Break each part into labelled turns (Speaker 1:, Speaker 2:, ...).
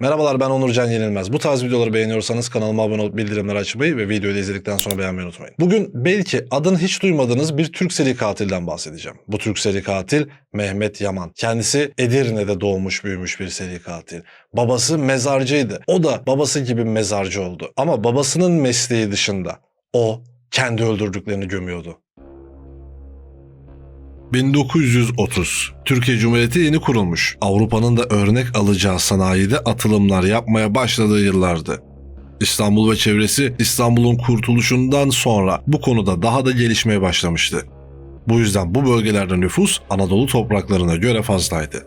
Speaker 1: Merhabalar ben Onurcan Yenilmez. Bu tarz videoları beğeniyorsanız kanalıma abone olup bildirimleri açmayı ve videoyu da izledikten sonra beğenmeyi unutmayın. Bugün belki adını hiç duymadığınız bir Türk seri katilden bahsedeceğim. Bu Türk seri katil Mehmet Yaman. Kendisi Edirne'de doğmuş büyümüş bir seri katil. Babası mezarcıydı. O da babası gibi mezarcı oldu. Ama babasının mesleği dışında o kendi öldürdüklerini gömüyordu. 1930. Türkiye Cumhuriyeti yeni kurulmuş. Avrupa'nın da örnek alacağı sanayide atılımlar yapmaya başladığı yıllardı. İstanbul ve çevresi İstanbul'un kurtuluşundan sonra bu konuda daha da gelişmeye başlamıştı. Bu yüzden bu bölgelerde nüfus Anadolu topraklarına göre fazlaydı.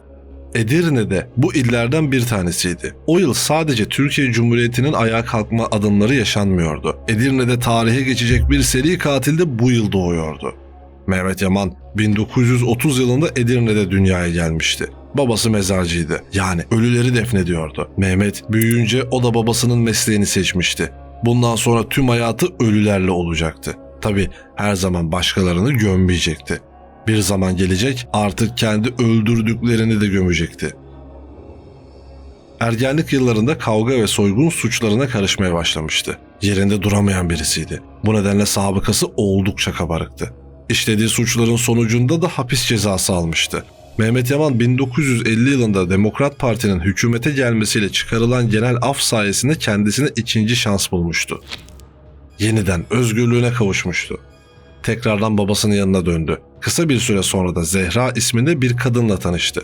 Speaker 1: Edirne de bu illerden bir tanesiydi. O yıl sadece Türkiye Cumhuriyeti'nin ayağa kalkma adımları yaşanmıyordu. Edirne'de tarihe geçecek bir seri katil de bu yıl doğuyordu. Mehmet Yaman 1930 yılında Edirne'de dünyaya gelmişti. Babası mezarcıydı. Yani ölüleri defnediyordu. Mehmet büyüyünce o da babasının mesleğini seçmişti. Bundan sonra tüm hayatı ölülerle olacaktı. Tabi her zaman başkalarını gömmeyecekti. Bir zaman gelecek artık kendi öldürdüklerini de gömecekti. Ergenlik yıllarında kavga ve soygun suçlarına karışmaya başlamıştı. Yerinde duramayan birisiydi. Bu nedenle sabıkası oldukça kabarıktı. İşlediği suçların sonucunda da hapis cezası almıştı. Mehmet Yaman 1950 yılında Demokrat Parti'nin hükümete gelmesiyle çıkarılan genel af sayesinde kendisine ikinci şans bulmuştu. Yeniden özgürlüğüne kavuşmuştu. Tekrardan babasının yanına döndü. Kısa bir süre sonra da Zehra isminde bir kadınla tanıştı.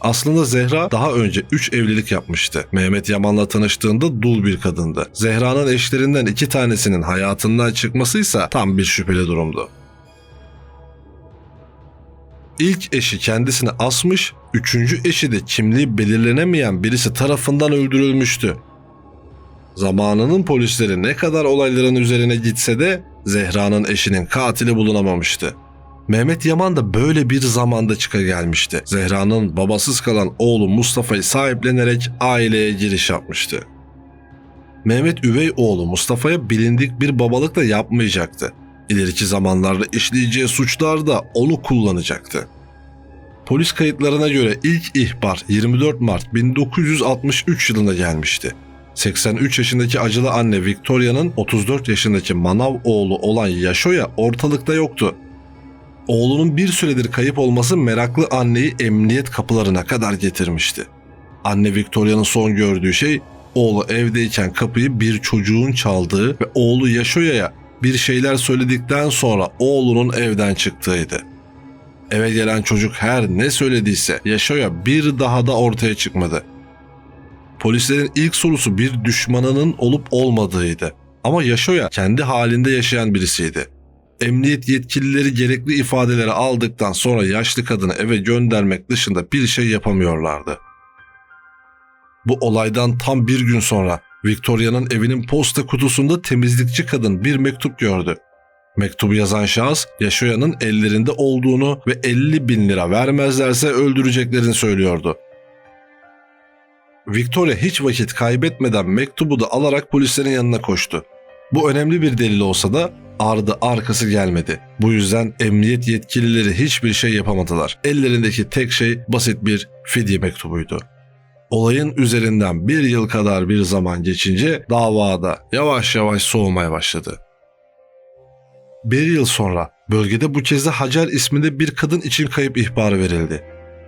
Speaker 1: Aslında Zehra daha önce 3 evlilik yapmıştı. Mehmet Yaman'la tanıştığında dul bir kadındı. Zehra'nın eşlerinden iki tanesinin hayatından çıkması ise tam bir şüpheli durumdu. İlk eşi kendisini asmış, üçüncü eşi de kimliği belirlenemeyen birisi tarafından öldürülmüştü. Zamanının polisleri ne kadar olayların üzerine gitse de Zehra'nın eşinin katili bulunamamıştı. Mehmet Yaman da böyle bir zamanda çıka gelmişti. Zehra'nın babasız kalan oğlu Mustafa'yı sahiplenerek aileye giriş yapmıştı. Mehmet üvey oğlu Mustafa'ya bilindik bir babalık da yapmayacaktı. İleriki zamanlarda işleyeceği suçlar da onu kullanacaktı. Polis kayıtlarına göre ilk ihbar 24 Mart 1963 yılında gelmişti. 83 yaşındaki acılı anne Victoria'nın 34 yaşındaki manav oğlu olan Yaşo'ya ortalıkta yoktu. Oğlunun bir süredir kayıp olması meraklı anneyi emniyet kapılarına kadar getirmişti. Anne Victoria'nın son gördüğü şey oğlu evdeyken kapıyı bir çocuğun çaldığı ve oğlu Yaşo'ya bir şeyler söyledikten sonra oğlunun evden çıktığıydı. Eve gelen çocuk her ne söylediyse Yaşo'ya bir daha da ortaya çıkmadı. Polislerin ilk sorusu bir düşmanının olup olmadığıydı. Ama Yaşo'ya kendi halinde yaşayan birisiydi. Emniyet yetkilileri gerekli ifadeleri aldıktan sonra yaşlı kadını eve göndermek dışında bir şey yapamıyorlardı. Bu olaydan tam bir gün sonra Victoria'nın evinin posta kutusunda temizlikçi kadın bir mektup gördü. Mektubu yazan şahıs Yaşoya'nın ellerinde olduğunu ve 50 bin lira vermezlerse öldüreceklerini söylüyordu. Victoria hiç vakit kaybetmeden mektubu da alarak polislerin yanına koştu. Bu önemli bir delil olsa da ardı arkası gelmedi. Bu yüzden emniyet yetkilileri hiçbir şey yapamadılar. Ellerindeki tek şey basit bir fidye mektubuydu. Olayın üzerinden bir yıl kadar bir zaman geçince davada yavaş yavaş soğumaya başladı. Bir yıl sonra bölgede bu kez de Hacer isminde bir kadın için kayıp ihbarı verildi.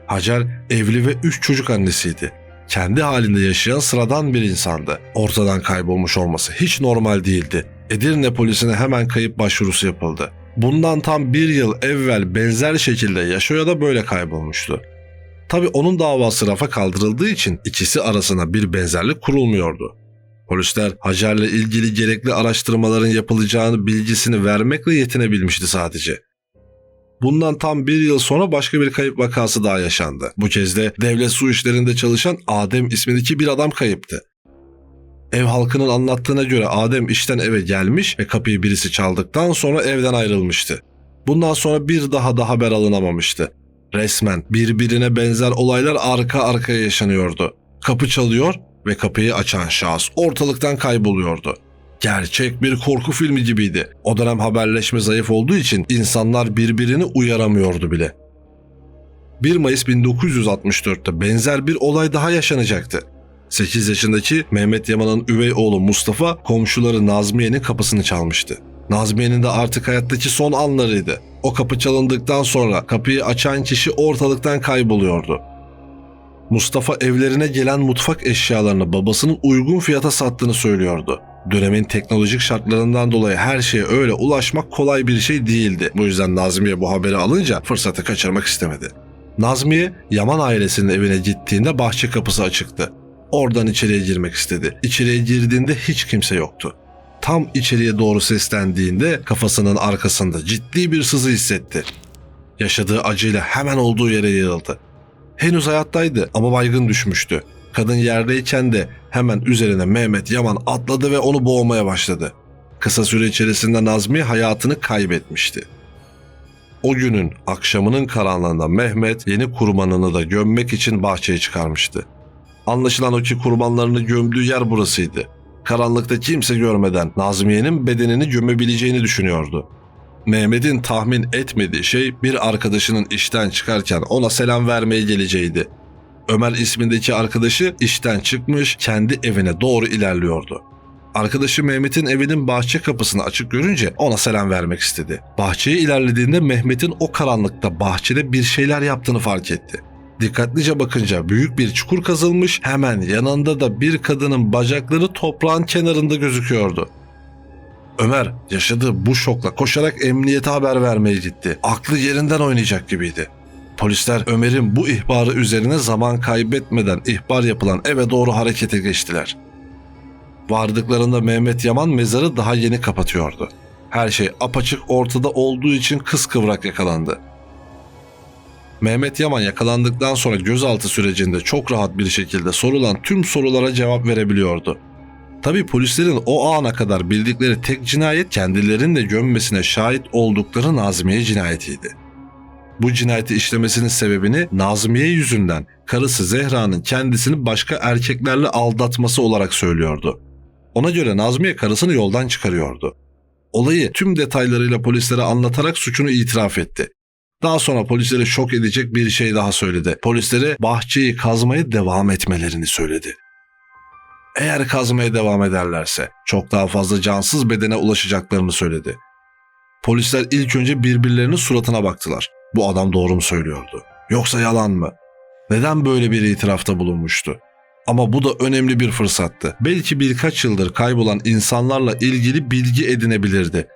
Speaker 1: Hacer evli ve üç çocuk annesiydi. Kendi halinde yaşayan sıradan bir insandı. Ortadan kaybolmuş olması hiç normal değildi. Edirne polisine hemen kayıp başvurusu yapıldı. Bundan tam bir yıl evvel benzer şekilde Yaşoya da böyle kaybolmuştu. Tabi onun davası rafa kaldırıldığı için ikisi arasında bir benzerlik kurulmuyordu. Polisler Hacer'le ilgili gerekli araştırmaların yapılacağını bilgisini vermekle yetinebilmişti sadece. Bundan tam bir yıl sonra başka bir kayıp vakası daha yaşandı. Bu kez de devlet su işlerinde çalışan Adem ismindeki bir adam kayıptı. Ev halkının anlattığına göre Adem işten eve gelmiş ve kapıyı birisi çaldıktan sonra evden ayrılmıştı. Bundan sonra bir daha da haber alınamamıştı. Resmen birbirine benzer olaylar arka arkaya yaşanıyordu. Kapı çalıyor ve kapıyı açan şahıs ortalıktan kayboluyordu. Gerçek bir korku filmi gibiydi. O dönem haberleşme zayıf olduğu için insanlar birbirini uyaramıyordu bile. 1 Mayıs 1964'te benzer bir olay daha yaşanacaktı. 8 yaşındaki Mehmet Yaman'ın üvey oğlu Mustafa komşuları Nazmiye'nin kapısını çalmıştı. Nazmiye'nin de artık hayattaki son anlarıydı. O kapı çalındıktan sonra kapıyı açan kişi ortalıktan kayboluyordu. Mustafa evlerine gelen mutfak eşyalarını babasının uygun fiyata sattığını söylüyordu. Dönemin teknolojik şartlarından dolayı her şeye öyle ulaşmak kolay bir şey değildi. Bu yüzden Nazmiye bu haberi alınca fırsatı kaçırmak istemedi. Nazmiye, Yaman ailesinin evine gittiğinde bahçe kapısı açıktı. Oradan içeriye girmek istedi. İçeriye girdiğinde hiç kimse yoktu. Tam içeriye doğru seslendiğinde kafasının arkasında ciddi bir sızı hissetti. Yaşadığı acıyla hemen olduğu yere yığıldı. Henüz hayattaydı ama baygın düşmüştü. Kadın yerdeyken de hemen üzerine Mehmet Yaman atladı ve onu boğmaya başladı. Kısa süre içerisinde Nazmi hayatını kaybetmişti. O günün akşamının karanlığında Mehmet yeni kurbanını da gömmek için bahçeye çıkarmıştı. Anlaşılan o ki kurbanlarını gömdüğü yer burasıydı. Karanlıkta kimse görmeden Nazmiye'nin bedenini gömebileceğini düşünüyordu. Mehmet'in tahmin etmediği şey bir arkadaşının işten çıkarken ona selam vermeye geleceğiydi. Ömer ismindeki arkadaşı işten çıkmış kendi evine doğru ilerliyordu. Arkadaşı Mehmet'in evinin bahçe kapısını açık görünce ona selam vermek istedi. Bahçeye ilerlediğinde Mehmet'in o karanlıkta bahçede bir şeyler yaptığını fark etti. Dikkatlice bakınca büyük bir çukur kazılmış hemen yanında da bir kadının bacakları toprağın kenarında gözüküyordu. Ömer yaşadığı bu şokla koşarak emniyete haber vermeye gitti. Aklı yerinden oynayacak gibiydi. Polisler Ömer'in bu ihbarı üzerine zaman kaybetmeden ihbar yapılan eve doğru harekete geçtiler. Vardıklarında Mehmet Yaman mezarı daha yeni kapatıyordu. Her şey apaçık ortada olduğu için kıskıvrak yakalandı. Mehmet Yaman yakalandıktan sonra gözaltı sürecinde çok rahat bir şekilde sorulan tüm sorulara cevap verebiliyordu. Tabi polislerin o ana kadar bildikleri tek cinayet kendilerinin de gömmesine şahit oldukları Nazmiye cinayetiydi. Bu cinayeti işlemesinin sebebini Nazmiye yüzünden karısı Zehra'nın kendisini başka erkeklerle aldatması olarak söylüyordu. Ona göre Nazmiye karısını yoldan çıkarıyordu. Olayı tüm detaylarıyla polislere anlatarak suçunu itiraf etti. Daha sonra polislere şok edecek bir şey daha söyledi. Polislere bahçeyi kazmaya devam etmelerini söyledi. Eğer kazmaya devam ederlerse çok daha fazla cansız bedene ulaşacaklarını söyledi. Polisler ilk önce birbirlerinin suratına baktılar. Bu adam doğru mu söylüyordu? Yoksa yalan mı? Neden böyle bir itirafta bulunmuştu? Ama bu da önemli bir fırsattı. Belki birkaç yıldır kaybolan insanlarla ilgili bilgi edinebilirdi.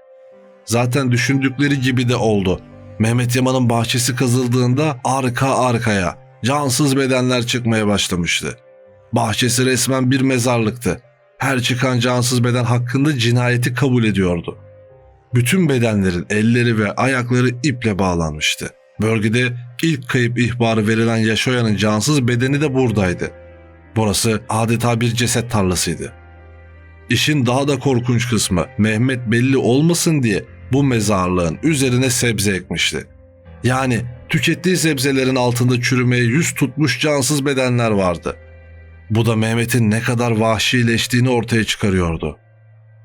Speaker 1: Zaten düşündükleri gibi de oldu. Mehmet Yaman'ın bahçesi kazıldığında arka arkaya cansız bedenler çıkmaya başlamıştı. Bahçesi resmen bir mezarlıktı. Her çıkan cansız beden hakkında cinayeti kabul ediyordu. Bütün bedenlerin elleri ve ayakları iple bağlanmıştı. Bölgede ilk kayıp ihbarı verilen Yaşoya'nın cansız bedeni de buradaydı. Burası adeta bir ceset tarlasıydı. İşin daha da korkunç kısmı Mehmet belli olmasın diye bu mezarlığın üzerine sebze ekmişti. Yani tükettiği sebzelerin altında çürümeye yüz tutmuş cansız bedenler vardı. Bu da Mehmet'in ne kadar vahşileştiğini ortaya çıkarıyordu.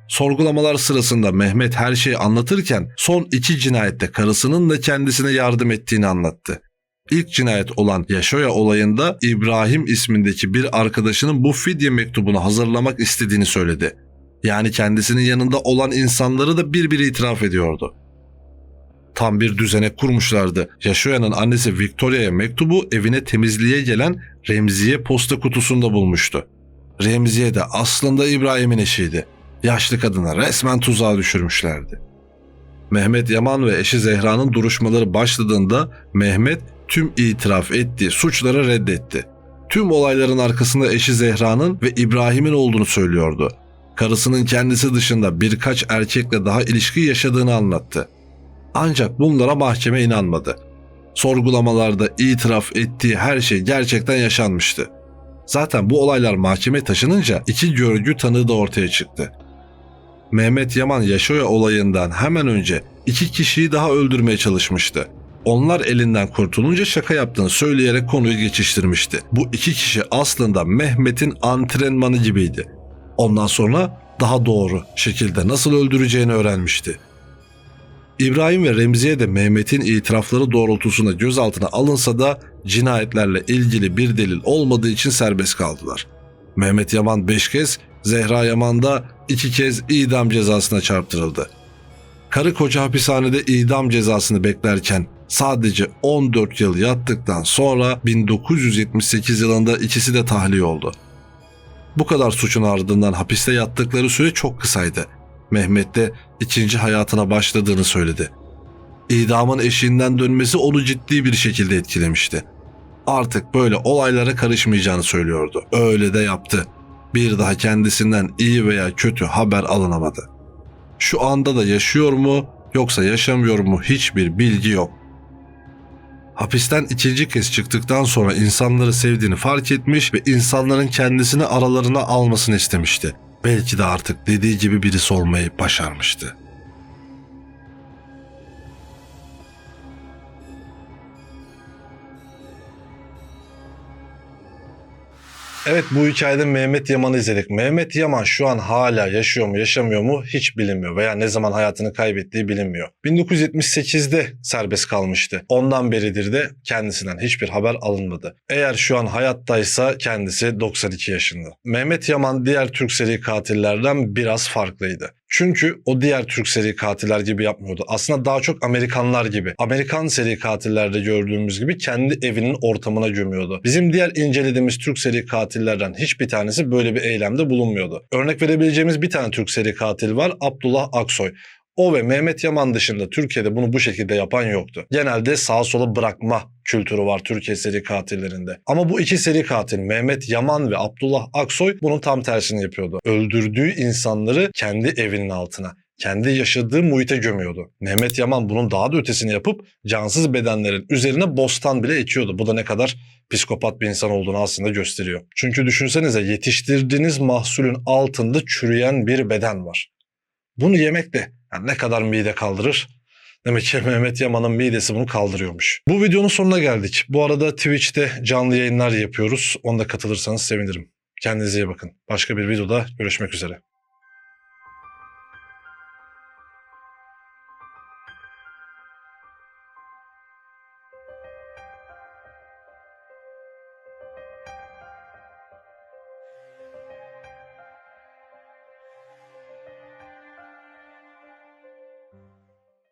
Speaker 1: Sorgulamalar sırasında Mehmet her şeyi anlatırken son iki cinayette karısının da kendisine yardım ettiğini anlattı. İlk cinayet olan Yaşoya olayında İbrahim ismindeki bir arkadaşının bu fidye mektubunu hazırlamak istediğini söyledi. Yani kendisinin yanında olan insanları da bir bir itiraf ediyordu. Tam bir düzenek kurmuşlardı. Yaşoya'nın annesi Victoria'ya mektubu evine temizliğe gelen Remziye posta kutusunda bulmuştu. Remziye de aslında İbrahim'in eşiydi. Yaşlı kadına resmen tuzağa düşürmüşlerdi. Mehmet Yaman ve eşi Zehra'nın duruşmaları başladığında Mehmet tüm itiraf ettiği suçları reddetti. Tüm olayların arkasında eşi Zehra'nın ve İbrahim'in olduğunu söylüyordu. Karısının kendisi dışında birkaç erkekle daha ilişki yaşadığını anlattı. Ancak bunlara mahkeme inanmadı. Sorgulamalarda itiraf ettiği her şey gerçekten yaşanmıştı. Zaten bu olaylar mahkeme taşınınca iki görgü tanığı da ortaya çıktı. Mehmet Yaman Yaşoya olayından hemen önce iki kişiyi daha öldürmeye çalışmıştı. Onlar elinden kurtulunca şaka yaptığını söyleyerek konuyu geçiştirmişti. Bu iki kişi aslında Mehmet'in antrenmanı gibiydi. Ondan sonra daha doğru şekilde nasıl öldüreceğini öğrenmişti. İbrahim ve Remziye de Mehmet'in itirafları doğrultusunda gözaltına alınsa da cinayetlerle ilgili bir delil olmadığı için serbest kaldılar. Mehmet Yaman 5 kez, Zehra Yaman da 2 kez idam cezasına çarptırıldı. Karı koca hapishanede idam cezasını beklerken sadece 14 yıl yattıktan sonra 1978 yılında ikisi de tahliye oldu. Bu kadar suçun ardından hapiste yattıkları süre çok kısaydı. Mehmet de ikinci hayatına başladığını söyledi. İdamın eşiğinden dönmesi onu ciddi bir şekilde etkilemişti. Artık böyle olaylara karışmayacağını söylüyordu. Öyle de yaptı. Bir daha kendisinden iyi veya kötü haber alınamadı. Şu anda da yaşıyor mu yoksa yaşamıyor mu hiçbir bilgi yok. Hapisten ikinci kez çıktıktan sonra insanları sevdiğini fark etmiş ve insanların kendisini aralarına almasını istemişti. Belki de artık dediği gibi birisi olmayı başarmıştı. Evet bu hikayede Mehmet Yaman'ı izledik. Mehmet Yaman şu an hala yaşıyor mu yaşamıyor mu hiç bilinmiyor veya ne zaman hayatını kaybettiği bilinmiyor. 1978'de serbest kalmıştı. Ondan beridir de kendisinden hiçbir haber alınmadı. Eğer şu an hayattaysa kendisi 92 yaşında. Mehmet Yaman diğer Türk seri katillerden biraz farklıydı. Çünkü o diğer Türk seri katiller gibi yapmıyordu. Aslında daha çok Amerikanlar gibi. Amerikan seri katillerde gördüğümüz gibi kendi evinin ortamına gömüyordu. Bizim diğer incelediğimiz Türk seri katillerden hiçbir tanesi böyle bir eylemde bulunmuyordu. Örnek verebileceğimiz bir tane Türk seri katil var. Abdullah Aksoy. O ve Mehmet Yaman dışında Türkiye'de bunu bu şekilde yapan yoktu. Genelde sağa sola bırakma kültürü var Türkiye seri katillerinde. Ama bu iki seri katil Mehmet Yaman ve Abdullah Aksoy bunun tam tersini yapıyordu. Öldürdüğü insanları kendi evinin altına, kendi yaşadığı muhite gömüyordu. Mehmet Yaman bunun daha da ötesini yapıp cansız bedenlerin üzerine bostan bile ekiyordu. Bu da ne kadar psikopat bir insan olduğunu aslında gösteriyor. Çünkü düşünsenize yetiştirdiğiniz mahsulün altında çürüyen bir beden var. Bunu yemek de yani ne kadar mide kaldırır? Demek ki Mehmet Yaman'ın midesi bunu kaldırıyormuş. Bu videonun sonuna geldik. Bu arada Twitch'te canlı yayınlar yapıyoruz. Onda katılırsanız sevinirim. Kendinize iyi bakın. Başka bir videoda görüşmek üzere.